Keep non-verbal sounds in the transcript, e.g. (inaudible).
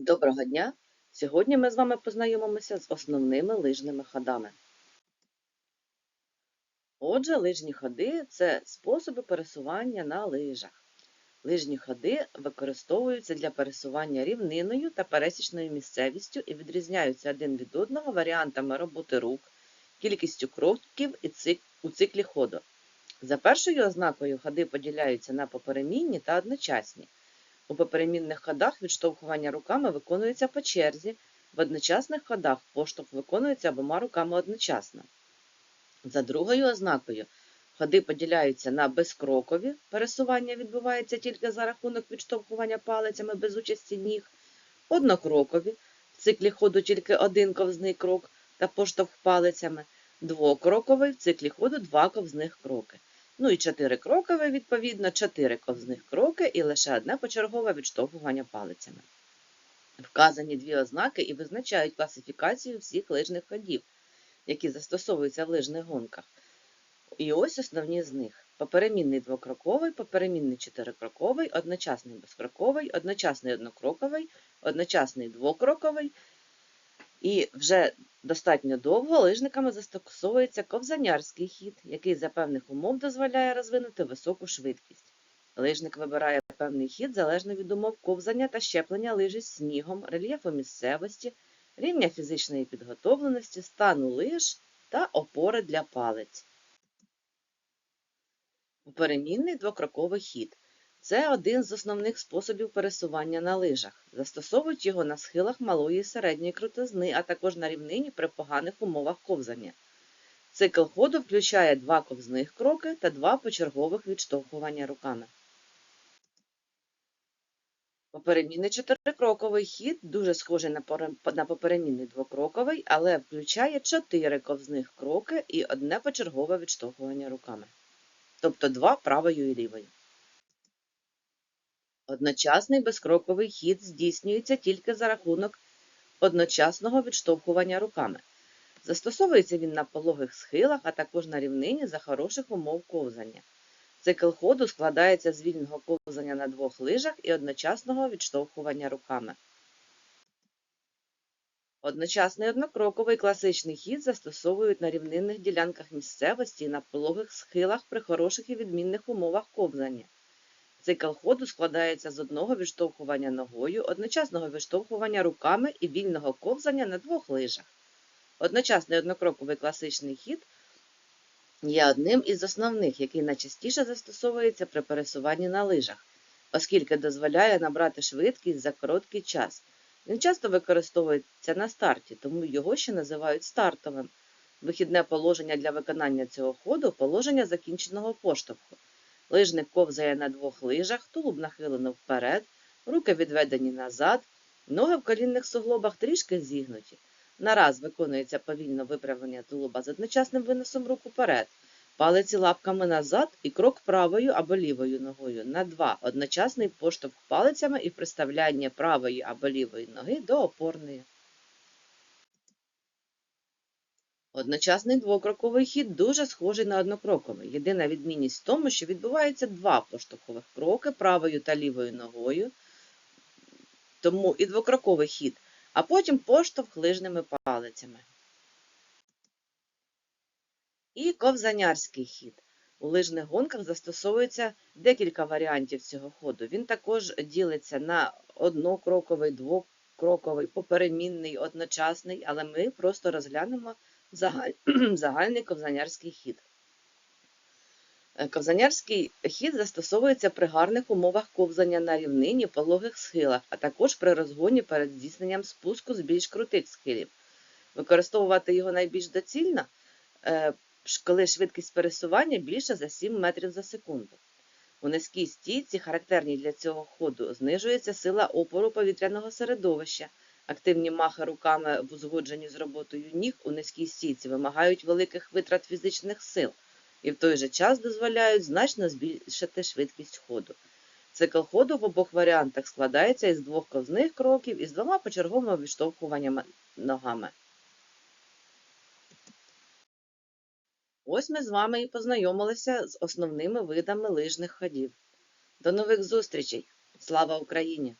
Доброго дня! Сьогодні ми з вами познайомимося з основними лижними ходами. Отже, лижні ходи це способи пересування на лижах. Лижні ходи використовуються для пересування рівниною та пересічною місцевістю і відрізняються один від одного варіантами роботи рук, кількістю кроків і цик- у циклі ходу. За першою ознакою ходи поділяються на поперемінні та одночасні. У поперемінних ходах відштовхування руками виконується по черзі, в одночасних ходах поштовх виконується обома руками одночасно. За другою ознакою ходи поділяються на безкрокові, пересування відбувається тільки за рахунок відштовхування палицями без участі ніг, однокрокові, в циклі ходу тільки один ковзний крок та поштовх палицями, двокроковий, в циклі ходу два ковзних кроки. Ну і чотири крокові, відповідно, чотири ковзних кроки і лише одне почергове відштовхування палицями. Вказані дві ознаки і визначають класифікацію всіх лижних ходів, які застосовуються в лижних гонках. І ось основні з них: поперемінний двокроковий, поперемінний чотирикроковий, одночасний безкроковий, одночасний однокроковий, одночасний двокроковий. І вже достатньо довго лижниками застосовується ковзанярський хід, який за певних умов дозволяє розвинути високу швидкість. Лижник вибирає певний хід залежно від умов ковзання та щеплення лижі снігом, рельєфу місцевості, рівня фізичної підготовленості, стану лиж та опори для палець. Поперемінний двокроковий хід це один з основних способів пересування на лижах. Застосовують його на схилах малої і середньої крутизни, а також на рівнині при поганих умовах ковзання. Цикл ходу включає два ковзних кроки та два почергових відштовхування руками. Поперемінний чотирикроковий хід дуже схожий на поперемінний двокроковий, але включає чотири ковзних кроки і одне почергове відштовхування руками. Тобто два правою і лівою. Одночасний безкроковий хід здійснюється тільки за рахунок одночасного відштовхування руками. Застосовується він на пологих схилах, а також на рівнині за хороших умов ковзання. Цикл ходу складається з вільного ковзання на двох лижах і одночасного відштовхування руками. Одночасний однокроковий класичний хід застосовують на рівнинних ділянках місцевості і на пологих схилах при хороших і відмінних умовах ковзання. Цикл ходу складається з одного відштовхування ногою, одночасного відштовхування руками і вільного ковзання на двох лижах. Одночасний однокроковий класичний хід є одним із основних, який найчастіше застосовується при пересуванні на лижах, оскільки дозволяє набрати швидкість за короткий час. Він часто використовується на старті, тому його ще називають стартовим. Вихідне положення для виконання цього ходу положення закінченого поштовху. Лижник ковзає на двох лижах, тулуб нахилено вперед, руки відведені назад, ноги в колінних суглобах трішки зігнуті. Нараз виконується повільно виправлення тулуба з одночасним виносом рук уперед, палиці лапками назад і крок правою або лівою ногою на два одночасний поштовх палицями і приставляння правої або лівої ноги до опорної. Одночасний двокроковий хід дуже схожий на однокроковий. Єдина відмінність в тому, що відбувається два поштовхових кроки правою та лівою ногою, тому і двокроковий хід, а потім поштовх лижними палицями. І ковзанярський хід. У лижних гонках застосовується декілька варіантів цього ходу. Він також ділиться на однокроковий, двокроковий, поперемінний, одночасний, але ми просто розглянемо загаль- (clears throat) загальний ковзанярський хід. Е, Ковзанярський хід застосовується при гарних умовах ковзання на рівнині пологих схилах, а також при розгоні перед здійсненням спуску з більш крутих схилів. Використовувати його найбільш доцільно, е, коли швидкість пересування більша за 7 метрів за секунду. У низькій стійці, характерній для цього ходу, знижується сила опору повітряного середовища. Активні махи руками в узгодженні з роботою ніг у низькій стійці вимагають великих витрат фізичних сил і в той же час дозволяють значно збільшити швидкість ходу. Цикл ходу в обох варіантах складається із двох ковзних кроків і з двома почерговими відштовхуваннями ногами. Ось ми з вами і познайомилися з основними видами лижних ходів. До нових зустрічей! Слава Україні!